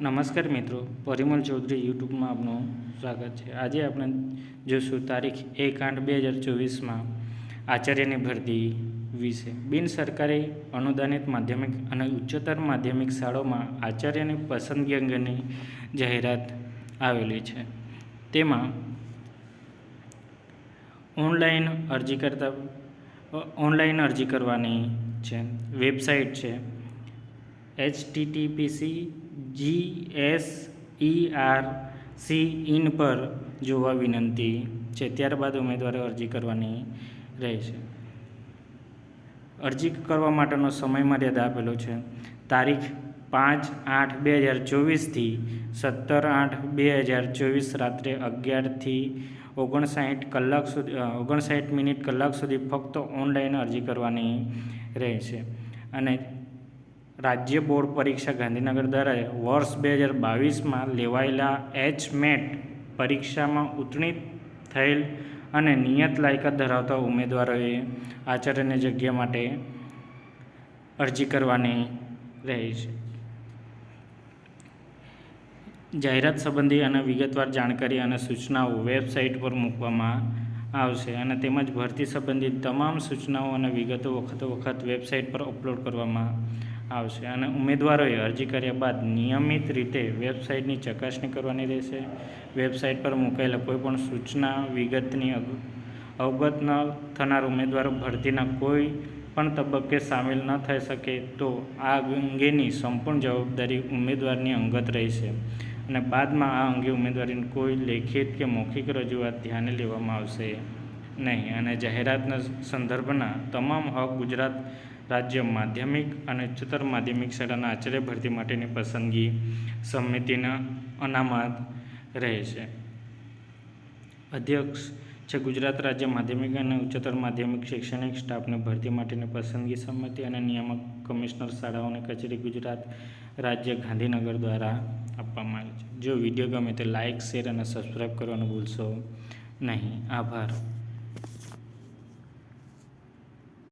નમસ્કાર મિત્રો, પરિમલ ચૌધરી યુટ્યુબમાં આપનું સ્વાગત છે. આજે આપણે જોઈશું તારીખ એક આઠ બે હજાર ચોવીસમાં આચાર્યની ભરતી વિશે. બિન સરકારી અનુદાનિત માધ્યમિક અને ઉચ્ચતર માધ્યમિક શાળાઓમાં આચાર્યની પસંદગી અંગેની જાહેરાત આવેલી છે. તેમાં ઓનલાઈન અરજી કરતા ઓનલાઈન અરજી કરવાની છે. વેબસાઇટ છે H TTPC G S E R C in પર જોવા વિનંતી છે. ત્યારબાદ ઉમેદવારે અરજી કરવાની રહેશે. અરજી કરવા માટેનો સમય મર્યાદા આપેલો છે. તારીખ પાંચ આઠ બે હજાર ચોવીસથી સત્તર આઠ બે હજાર ચોવીસ રાત્રે અગિયારથી ઓગણસાઠ કલાક સુધી ઓગણસાઠ મિનિટ કલાક સુધી ફક્ત ઓનલાઈન અરજી કરવાની રહેશે. અને રાજ્ય બોર્ડ પરીક્ષા ગાંધીનગર દ્વારા વર્ષ બે હજાર બાવીસમાં લેવાયેલા એચ મેટ પરીક્ષામાં ઉત્તીર્ણ થયેલ અને નિયત લાયકાત ધરાવતા ઉમેદવારોએ આચાર્યની જગ્યા માટે અરજી કરવાની રહી છે. જાહેરાત સંબંધી અને વિગતવાર જાણકારી અને સૂચનાઓ વેબસાઇટ પર મૂકવામાં આવશે અને તેમજ ભરતી સંબંધિત તમામ સૂચનાઓ અને વિગતો વખતો વખત વેબસાઇટ પર અપલોડ કરવામાં આવશે અને ઉમેદવારોએ અરજી કર્યા બાદ નિયમિત રીતે વેબસાઇટની ચકાસણી કરવાની રહેશે. વેબસાઇટ પર મુકાયેલા કોઈપણ સૂચના, વિગતની અવગત ન થનાર ઉમેદવારો ભરતીના કોઈ પણ તબક્કે સામેલ ન થઈ શકે તો આ અંગેની સંપૂર્ણ જવાબદારી ઉમેદવારની અંગત રહેશે. અને બાદમાં આ અંગે ઉમેદવારીની કોઈ લેખિત કે મૌખિક રજૂઆત ધ્યાને લેવામાં આવશે નહીં. અને જાહેરાતના સંદર્ભના તમામ હક ગુજરાત રાજ્ય માધ્યમિક અને ઉચ્ચતર માધ્યમિક શાળાના આચાર્ય ભરતી માટેની પસંદગી સમિતિના અનામત રહે છે. અધ્યક્ષ છે ગુજરાત રાજ્ય માધ્યમિક અને ઉચ્ચતર માધ્યમિક શૈક્ષણિક સ્ટાફને ભરતી માટેની પસંદગી સમિતિ અને નિયામક કમિશનર શાળાઓની કચેરી ગુજરાત રાજ્ય ગાંધીનગર દ્વારા આપવામાં આવી છે. જો વીડિયો ગમે તો લાઇક શેર અને સબસ્ક્રાઈબ કરવાનું ભૂલશો નહીં. આભાર.